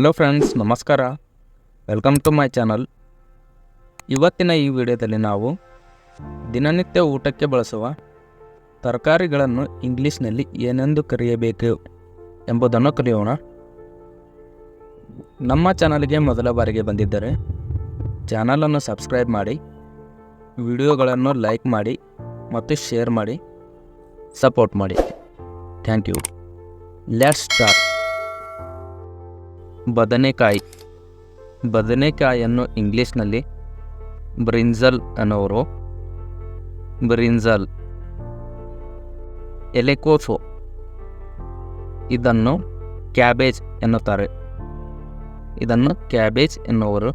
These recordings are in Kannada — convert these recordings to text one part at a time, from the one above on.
ಹಲೋ ಫ್ರೆಂಡ್ಸ್ ನಮಸ್ಕಾರ. ವೆಲ್ಕಮ್ ಟು ಮೈ ಚಾನಲ್ ಇವತ್ತಿನ ಈ ವಿಡಿಯೋದಲ್ಲಿ ನಾವು ದಿನನಿತ್ಯ ಊಟಕ್ಕೆ ಬಳಸುವ ತರಕಾರಿಗಳನ್ನು ಇಂಗ್ಲೀಷ್ನಲ್ಲಿ ಏನೆಂದು ಕರೆಯಬೇಕು ಎಂಬುದನ್ನು ಕಲಿಯೋಣ. ನಮ್ಮ ಚಾನಲ್ಗೆ ಮೊದಲ ಬಾರಿಗೆ ಬಂದಿದ್ದರೆ ಚಾನಲನ್ನು ಸಬ್ಸ್ಕ್ರೈಬ್ ಮಾಡಿ, ವಿಡಿಯೋಗಳನ್ನು ಲೈಕ್ ಮಾಡಿ ಮತ್ತು ಶೇರ್ ಮಾಡಿ ಸಪೋರ್ಟ್ ಮಾಡಿ. ಥ್ಯಾಂಕ್ ಯು ಲೆಟ್ ಸ್ಟಾರ್ಟ್ ಬದನೆಕಾಯಿ. ಬದನೆಕಾಯಿಯನ್ನು ಇಂಗ್ಲೀಷ್ನಲ್ಲಿ ಬ್ರಿಂಜಲ್ ಅನ್ನೋರು. ಬ್ರಿಂಜಲ್. ಎಲೆಕೋಸು. ಇದನ್ನು ಕ್ಯಾಬೇಜ್ ಎನ್ನುತ್ತಾರೆ. ಇದನ್ನು ಕ್ಯಾಬೇಜ್ ಎನ್ನುವರು.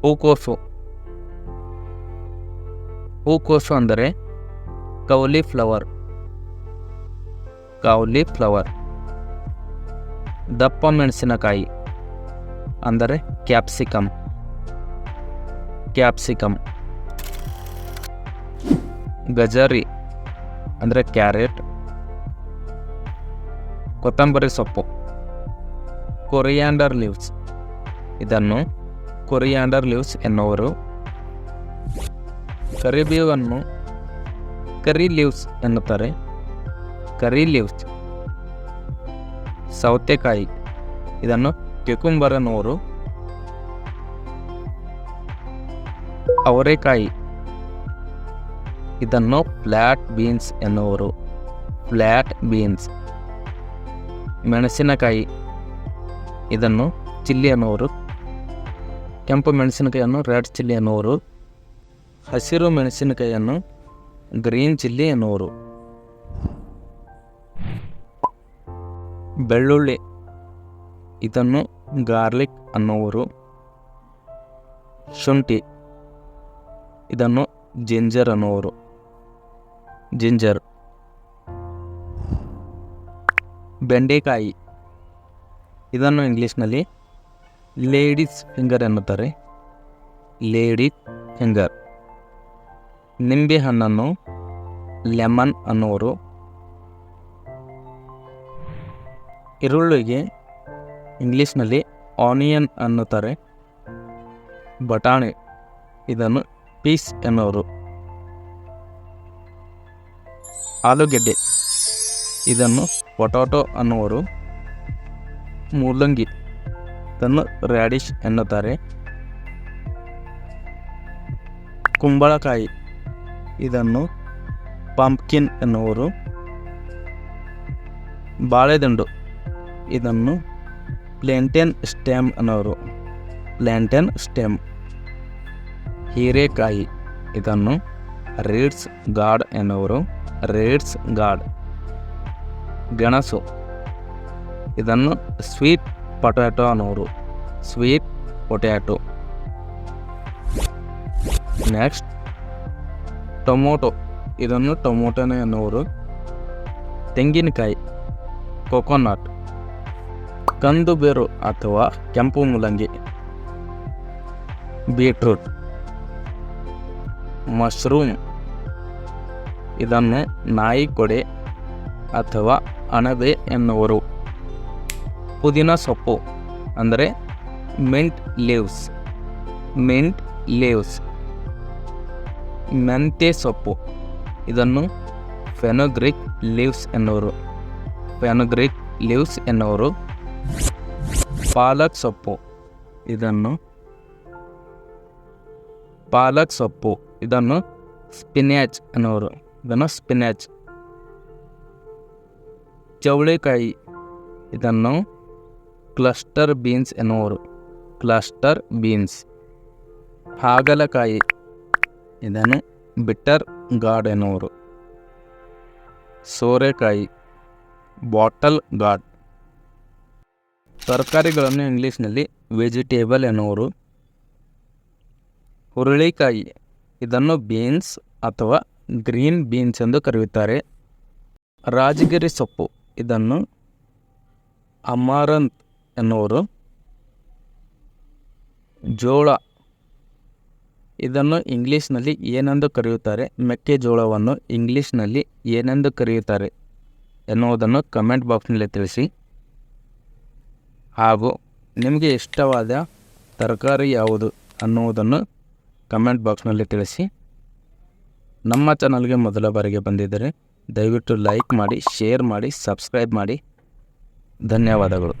ಹೂಕೋಸು. ಹೂಕೋಸು ಅಂದರೆ ಕೌಲಿಫ್ಲವರ್. ಕೌಲಿಫ್ಲವರ್. ಕೌಲಿ ಫ್ಲವರ್ ದಪ್ಪ ಮೆಣಸಿನಕಾಯಿ ಅಂದರೆ ಕ್ಯಾಪ್ಸಿಕಮ್ ಕ್ಯಾಪ್ಸಿಕಮ್ ಗಜರಿ ಅಂದರೆ ಕ್ಯಾರೆಟ್. ಕೊತ್ತಂಬರಿ ಸೊಪ್ಪು. Coriander leaves. ಇದನ್ನು ಕೊರಿಯಾಂಡರ್ ಲೀವ್ಸ್ ಎನ್ನುವರು. ಕರಿಬೇವನ್ನು ಕರಿ ಲೀವ್ಸ್ ಎನ್ನುತ್ತಾರೆ. Curry leaves. ಸೌತೆಕಾಯಿ. ಇದನ್ನು ಕೆಕುಂಬರನೂರು, ಅವರೆಕಾಯಿ. ಇದನ್ನು ಫ್ಲ್ಯಾಟ್ ಬೀನ್ಸ್ ಎನ್ನುವರು. Flat beans. ಮೆಣಸಿನಕಾಯಿ. ಇದನ್ನು ಚಿಲ್ಲಿ ಎನ್ನುವರು. ಕೆಂಪು ಮೆಣಸಿನಕಾಯಿಯನ್ನು ರೆಡ್ ಚಿಲ್ಲಿ ಎನ್ನುವರು. ಹಸಿರು ಮೆಣಸಿನಕಾಯಿಯನ್ನು ಗ್ರೀನ್ ಚಿಲ್ಲಿ ಎನ್ನುವರು. ಬೆಳ್ಳುಳ್ಳಿ, ಇದನ್ನು ಗಾರ್ಲಿಕ್ ಅನ್ನುವರು ಶುಂಠಿ, ಇದನ್ನು ಜಿಂಜರ್ ಅನ್ನುವರು ಜಿಂಜರ್. ಬೆಂಡೆಕಾಯಿ, ಇದನ್ನು ಇಂಗ್ಲೀಷ್ನಲ್ಲಿ ಲೇಡೀಸ್ ಫಿಂಗರ್ ಎನ್ನುತ್ತಾರೆ. Lady finger. ನಿಂಬೆ ಹಣ್ಣನ್ನು ಲೆಮನ್ ಅನ್ನುವರು ಈರುಳ್ಳಿಗೆ ಇಂಗ್ಲೀಷ್ನಲ್ಲಿ ಆನಿಯನ್ ಅನ್ನುತ್ತಾರೆ. ಬಟಾಣಿ, ಇದನ್ನು ಪೀಸ್ ಎನ್ನುವರು. ಆಲೂಗೆಡ್ಡೆ, ಇದನ್ನು ಪೊಟಾಟೊ ಅನ್ನುವರು. ಮೂಲಂಗಿ, ಇದನ್ನು ರ್ಯಾಡಿಶ್ ಎನ್ನುತ್ತಾರೆ. ಕುಂಬಳಕಾಯಿ, ಇದನ್ನು ಪಂಪ್ಕಿನ್ ಎನ್ನುವರು. ಬಾಳೆದಂಡು ಇದನ್ನು ಪ್ಲ್ಯಾಂಟೆನ್ ಸ್ಟೆಮ್ ಅನ್ನೋರು. Plantain stem. ಹೀರೆಕಾಯಿ. ಇದನ್ನು ರೀಡ್ಸ್ ಗಾಡ್ ಎನ್ನುವರು. ರೀಡ್ಸ್ ಗಾಡ್ ಗೆಣಸು. ಇದನ್ನು ಸ್ವೀಟ್ ಪೊಟ್ಯಾಟೊ ಅನ್ನೋರು. Sweet potato. Next, tomato. ಇದನ್ನು ಟೊಮೊಟೊನೇ ಎನ್ನುವರು ತೆಂಗಿನಕಾಯಿ. ಕೊಕೊನಟ್. ಕಂದು ಬೇರು ಅಥವಾ ಕೆಂಪು ಮೂಲಂಗಿ. ಬೀಟ್ರೂಟ್. ಮಶ್ರೂಮ್. ಇದನ್ನು ನಾಯಿ ಕೊಡೆ ಅಥವಾ ಅಣದೆ ಎನ್ನುವರು. ಪುದೀನ ಸೊಪ್ಪು ಅಂದರೆ ಮಿಂಟ್ ಲೀವ್ಸ್. Mint leaves. ಮೆಂತೆ ಸೊಪ್ಪು. ಇದನ್ನು ಫೆನೋಗ್ರಿಕ್ ಲೀವ್ಸ್ ಎನ್ನುವರು. ಫೆನೋಗ್ರಿಕ್ ಲೀವ್ಸ್ ಎನ್ನುವರು. ಪಾಲಕ್ ಸೊಪ್ಪು. ಇದನ್ನು ಪಾಲಕ್ ಸೊಪ್ಪು. ಇದನ್ನು ಸ್ಪಿನ್ಯಾಚ್ ಅನ್ನೋರು. ಇದನ್ನು ಸ್ಪಿನ್ಯಾಚ್. ಚೌಳಿಕಾಯಿ. ಇದನ್ನು ಕ್ಲಸ್ಟರ್ ಬೀನ್ಸ್ ಎನ್ನುವರು. Cluster beans. ಹಾಗಲಕಾಯಿ. ಇದನ್ನು ಬಿಟ್ಟರ್ ಗಾರ್ಡ್ ಎನ್ನುವರು. ಸೋರೆಕಾಯಿ. ಬಾಟಲ್ ಗಾರ್ಡ್ ತರಕಾರಿಗಳನ್ನು ಇಂಗ್ಲೀಷ್ನಲ್ಲಿ ವೆಜಿಟೇಬಲ್ ಎನ್ನುವರು. ಹುರುಳಿಕಾಯಿ, ಇದನ್ನು ಬೀನ್ಸ್ ಅಥವಾ ಗ್ರೀನ್ ಬೀನ್ಸ್ ಎಂದು ಕರೆಯುತ್ತಾರೆ. ರಾಜಗಿರಿ ಸೊಪ್ಪು, ಇದನ್ನು ಅಮಾರಂತ್ ಎನ್ನುವರು. ಜೋಳ, ಇದನ್ನು ಇಂಗ್ಲೀಷ್ನಲ್ಲಿ ಏನೆಂದು ಕರೆಯುತ್ತಾರೆ. ಮೆಕ್ಕೆಜೋಳವನ್ನು ಇಂಗ್ಲೀಷ್ನಲ್ಲಿ ಏನೆಂದು ಕರೆಯುತ್ತಾರೆ ಎನ್ನುವುದನ್ನು ಕಮೆಂಟ್ ಬಾಕ್ಸ್ನಲ್ಲಿ ತಿಳಿಸಿ. ಹಾಗೂ ನಿಮಗೆ ಇಷ್ಟವಾದ ತರಕಾರಿ ಯಾವುದು ಅನ್ನುವುದನ್ನು ಕಮೆಂಟ್ ಬಾಕ್ಸ್ನಲ್ಲಿ ತಿಳಿಸಿ. ನಮ್ಮ ಚಾನಲ್ಗೆ ಮೊದಲ ಬಾರಿಗೆ ಬಂದಿದ್ದರೆ ದಯವಿಟ್ಟು ಲೈಕ್ ಮಾಡಿ ಶೇರ್ ಮಾಡಿ ಸಬ್ಸ್ಕ್ರೈಬ್ ಮಾಡಿ. ಧನ್ಯವಾದಗಳು.